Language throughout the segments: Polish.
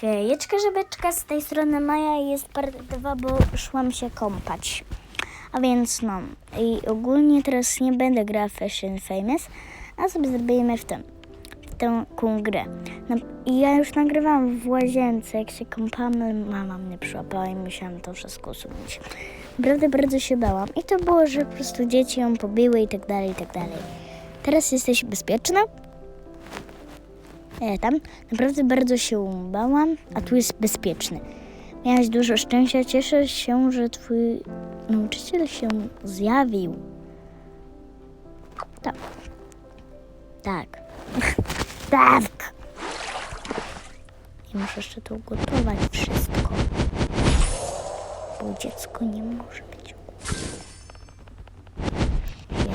Hejeczka, żebeczka, z tej strony Maja jest part dwa, bo szłam się kąpać. A więc no, i ogólnie teraz nie będę grała Fashion Famous, a sobie zrobimy w tym, w tę grę. No, i ja już nagrywałam w łazience, jak się kąpałam, ale mama mnie przyłapała i musiałam to wszystko usunąć. Naprawdę bardzo się bałam i to było, że po prostu dzieci ją pobiły i tak dalej, i tak dalej. Teraz jesteś bezpieczna? Ja tam naprawdę bardzo się bałam, a tu jest bezpieczny. Miałaś dużo szczęścia, cieszę się, że twój nauczyciel się zjawił. Tak. Tak. tak. I muszę jeszcze to ugotować wszystko. Bo dziecko nie może być. Ja,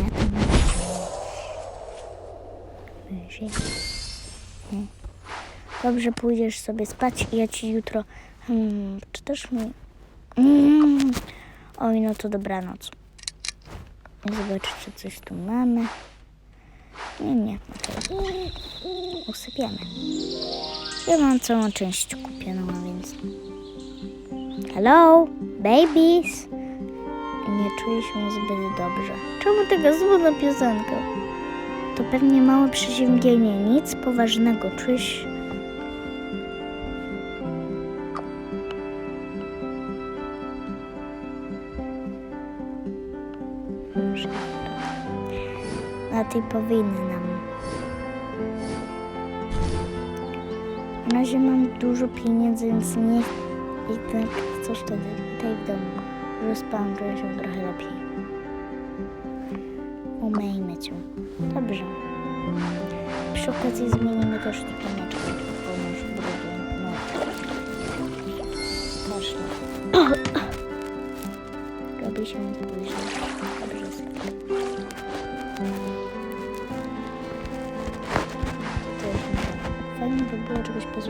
ja to mam. Dobrze, pójdziesz sobie spać i ja ci jutro. Hmm, czy też mi. Mm. Oj, no to dobranoc. Zobacz, czy coś tu mamy. Nie, nie. Usypiamy. Ja mam całą część kupioną, a więc. Hello, babies. Nie czuję się zbyt dobrze. Czemu taka smutna piosenka? To pewnie małe przeziębienie, nic poważnego. Czujesz. Na tej powinny nam. Na razie mam dużo pieniędzy, więc nie. Jednak coś wtedy tutaj w domu. Że spałam, czuję się trochę lepiej. Umyjmy cię. Dobrze. Przy okazji zmienimy też tłumaczkę, bo masz brudu. No. Strasznie. Robi się później. Dobrze sobie.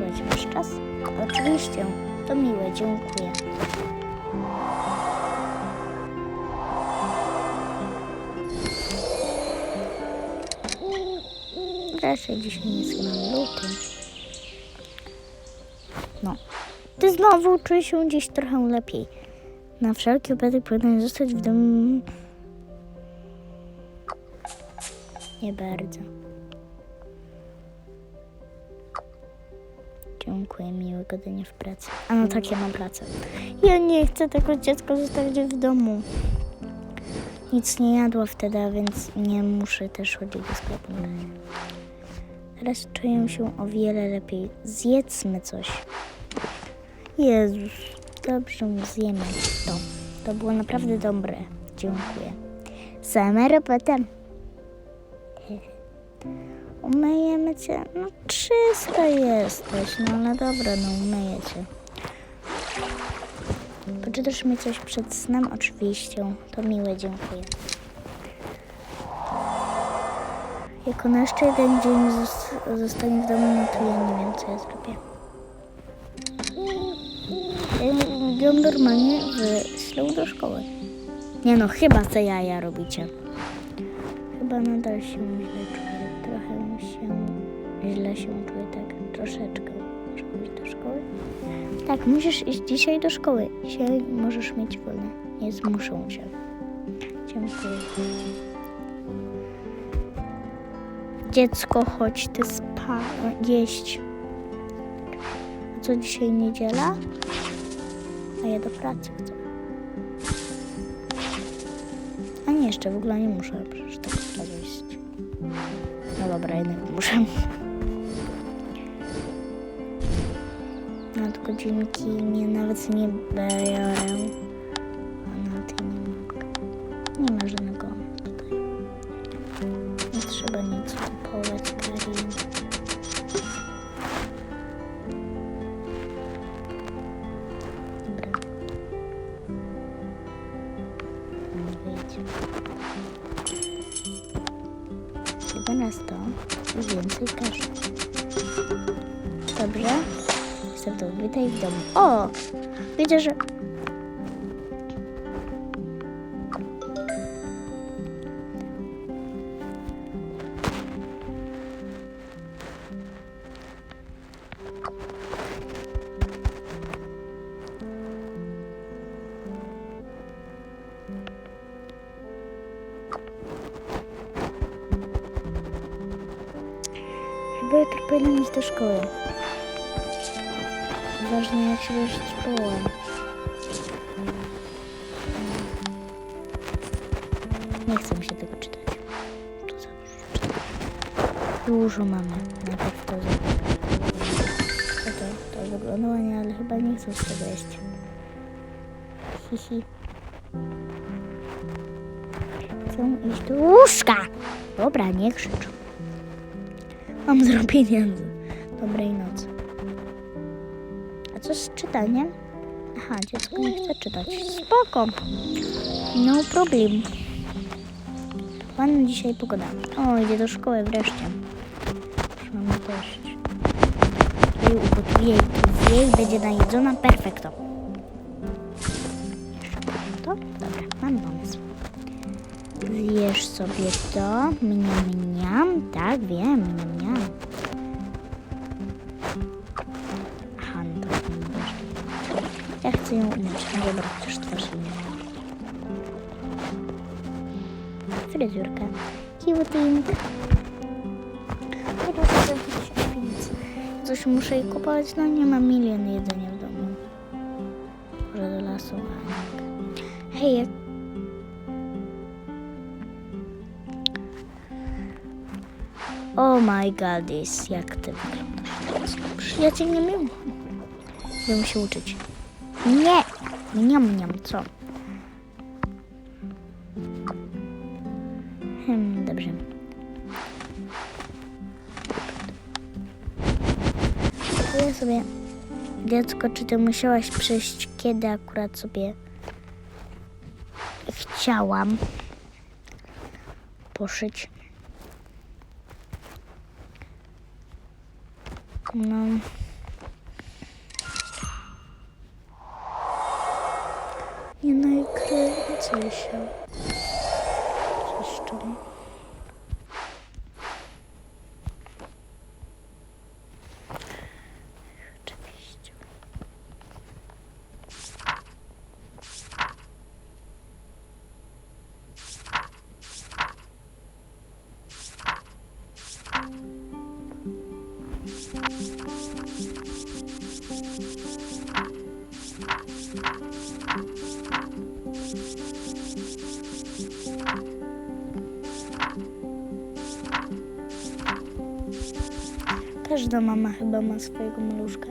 Posłuchać. Masz czas? Oczywiście. To miłe. Dziękuję. Raczej dzisiaj nie słucham luty. No. Ty znowu czuję się gdzieś trochę lepiej. Na wszelki wypadek powinien zostać w domu. Nie bardzo. Dziękuję, miłego dnia w pracy. A no tak, ja mam pracę. Ja nie chcę tego dziecka zostawić w domu. Nic nie jadła wtedy, a więc nie muszę też chodzić do sklepu. na razie. Teraz czuję się o wiele lepiej. Zjedzmy coś. Jezus, dobrze zjemy to. To było naprawdę dobre. Dziękuję. Same robota. Umyjemy cię. No czysta jesteś. No ale dobra, no umyję cię. Poczytasz mi coś przed snem? Oczywiście. To miłe, dziękuję. Jak ona jeszcze jeden dzień zos- zostanie w domu, no to ja nie wiem, co ja zrobię. Ją normalnie wyślę do szkoły. Nie no, chyba te jaja robicie. Chyba nadal się źle czuję. Źle się czuję, tak troszeczkę. Muszę iść do szkoły? Tak, musisz iść dzisiaj do szkoły. Dzisiaj możesz mieć wolne. Nie zmuszą cię. Dziękuję. Dziecko, chodź ty spa... jeść. A co dzisiaj niedziela? A ja do pracy chcę. A nie, jeszcze w ogóle nie muszę, przecież tak. No dobra, jednak muszę. Godzinki nie, nawet nie biorę. Widzę, że... Chyba jutro powinnam iść do szkoły. Ważne chcę mi się tego czytać. To za dużo czytam. Dużo mamy. Najpierw to za... Co to? To wygląda ładnie, ale chyba nie chcę z tego jeść. Hihi. Chcę iść do łóżka. Dobra, nie krzycz. Mam zero pieniędzy. Dobrej nocy. A co z czytaniem? Aha, dziecko nie chce czytać. Spoko. No problem. Ładna dzisiaj pogoda. O, idzie do szkoły wreszcie. Już mamy dość. Jej ugotuję jej będzie najedzona perfekto. Jeszcze to? Dobra, mam pomysł. Zjesz sobie to. Mniam, mniam. Tak, wiem, mniam, mniam. Aha, no to nie. Ja chcę ją umyć. Dobra, chociaż twarz nie. Fryzurka. Kiwoting. Teraz w piwnicy. Coś muszę jej kupować, no nie mam milion jedzenia w domu. Może do lasu, nie. Hej, Oh my god, jest jak ty wyglądasz. Ja cię nie miałam. Bym się uczyć. Nie! Niam, niam, co? Sobie... Dziecko, czy ty musiałaś przejść, kiedy akurat sobie chciałam poszyć? No. Nie nakręcaj się. Coś Każda mama chyba ma swojego maluszka.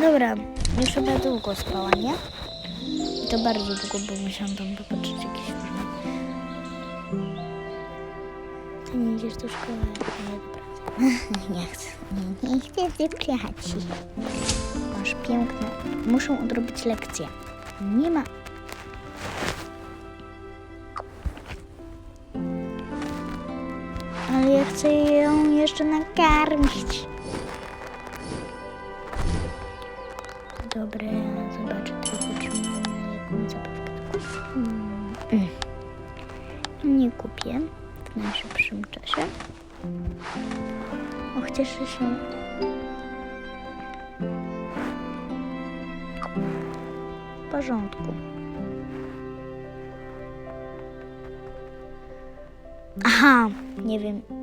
Dobra, już chyba długo spała, nie? I to bardzo długo, bo musiałam tam popatrzeć jakieś filmy. Ty nie idziesz do szkoły? Nie. Nie chcę. Nie, chcę wypchać się. Masz piękne. Muszą odrobić lekcję. Nie ma... Ale ja chcę ją jeszcze nakarmić. Dobra, zobaczę tylko, czy mamy jakąś zabawkę. Nie kupię w najszybszym czasie. Och, cieszę się. W porządku. Aha, nie wiem.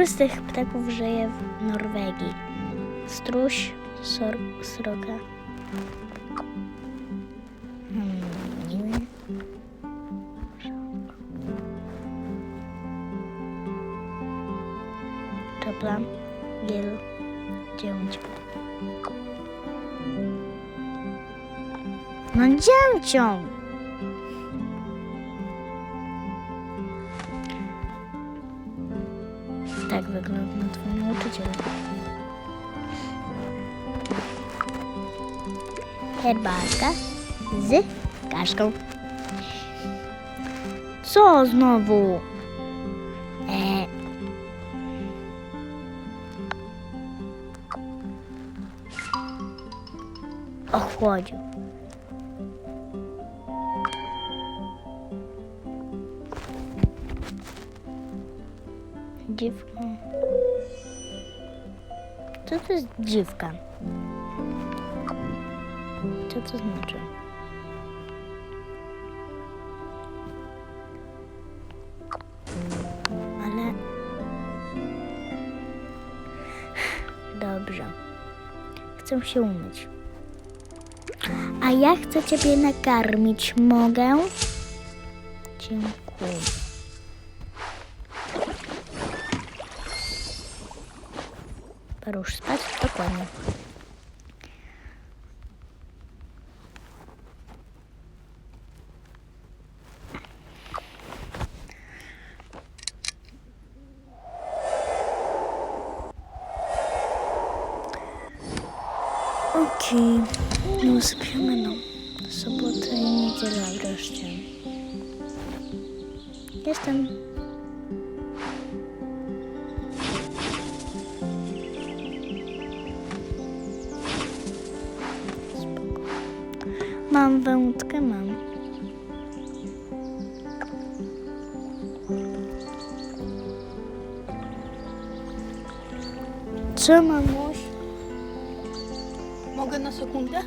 Który ptaków żyje w Norwegii? Struś, sor, sroka. Hmm. Czapla, giel, dziełąć. No dzięcią. Herbatka z kaszką. Co znowu? E... Ochłodził. Dziwka. Co to jest dziwka? Co to znaczy? Ale... Dobrze. Chcę się umyć. A ja chcę Ciebie nakarmić. Mogę? Dziękuję. Parusz spać? Dokładnie. Usypiamy no. Sobotę i niedziela wreszcie. Jestem. Mam wędkę, mam. Co, mamuś? Mogę na sekundę?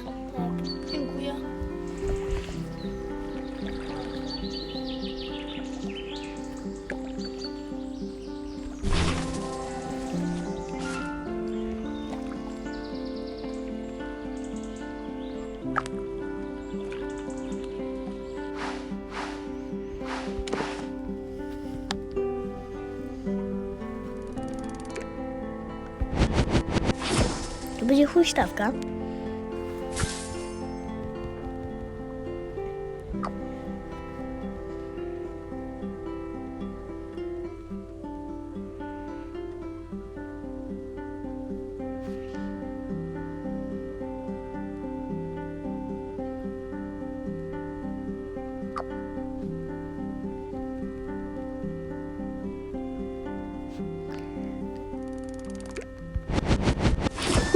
To będzie huśtawka.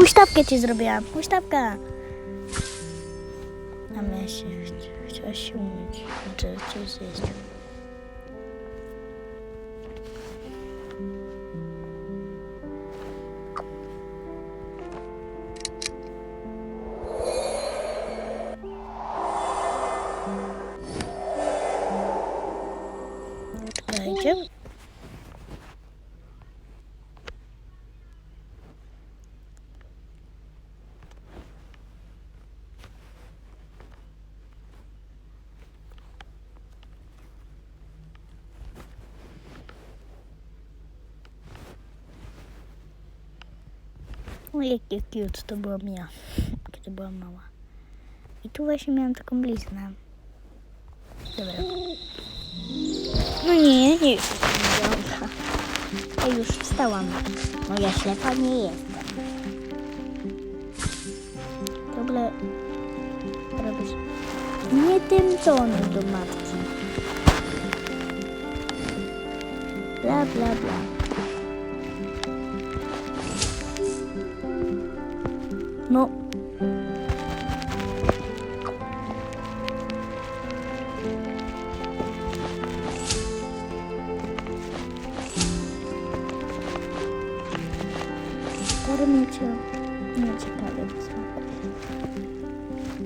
Huśtawkę ci zrobiłam. Huśtawka. A my się chci- chciałaś się umyć. Znaczy coś zjeść. O, jakie cute to byłam ja, kiedy byłam mała. I tu właśnie miałam taką bliznę. Dobra. No nie, nie. Ja już wstałam. No ja ślepa nie jestem. W ogóle robisz nie tym tonem do matki. Bla, bla, bla. No. Karmię cię. Nie ciekawie co.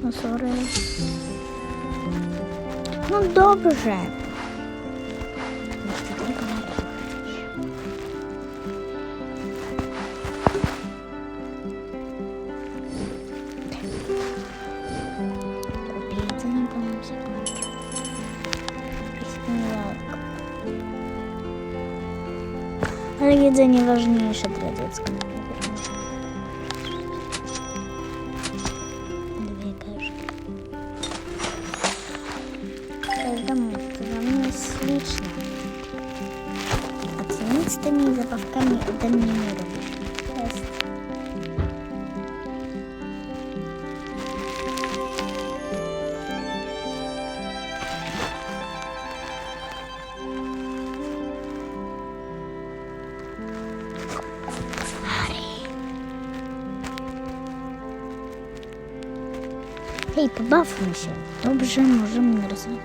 No sorry. jedzenie ważniejsze dla dziecka. Dwie kaczki. Każda mówka dla mnie jest śliczna. A ty nic z tymi zabawkami ode mnie nie robisz. Możemy narysować.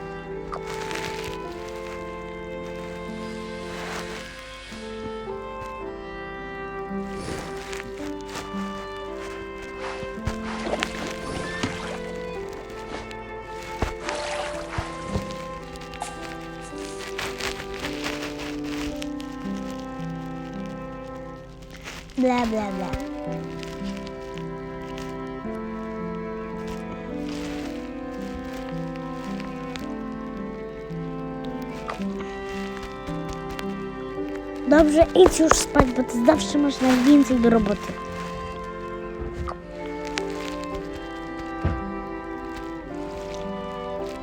Bla, bla, bla. Dobrze, idź już spać, bo ty zawsze masz najwięcej do roboty.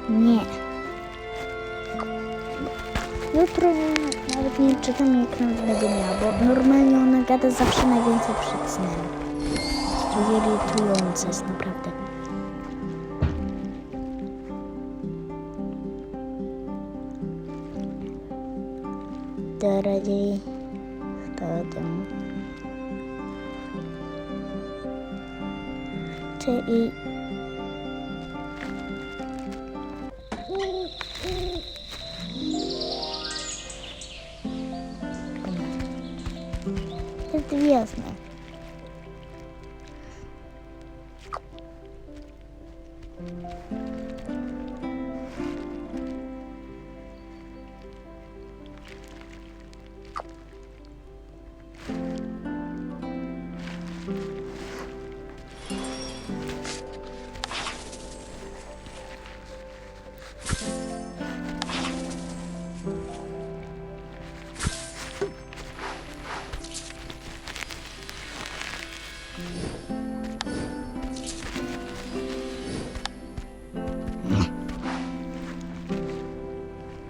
Nie. Jutro nawet nie czytam jak nawet będę miała, bo normalnie ona gada zawsze najwięcej przed snem. To irytujące jest naprawdę. Doradzili to tym. Czyli jest gwiazdne.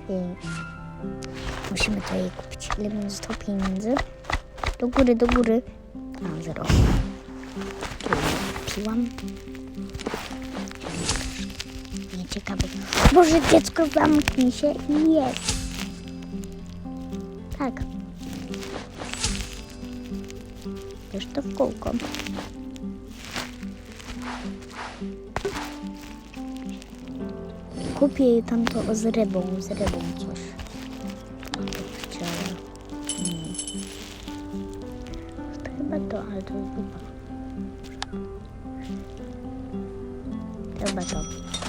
I musimy to jej kupić. Ile mi zostało pieniędzy? Do góry, do góry. Mam zero. Piłam. Nieciekawe. Boże, dziecko zamknij się i jest. Tak. Wiesz to w kółko. Kupię jej tam to z rybą, z rybą coś. Chciała. Hmm. To chyba to, ale to chyba. Chyba to.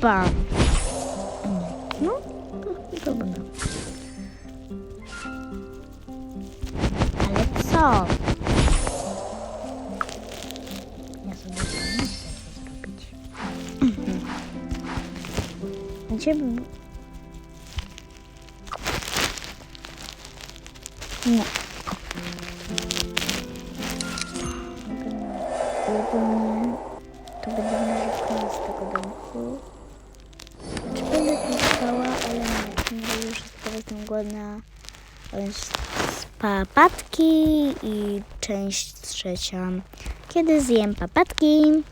To zupa. No, dobra. Ale co? Ja sobie nie chcę zrobić. Gdzie by... Nie. Papatki i część trzecia. Kiedy zjem papatki?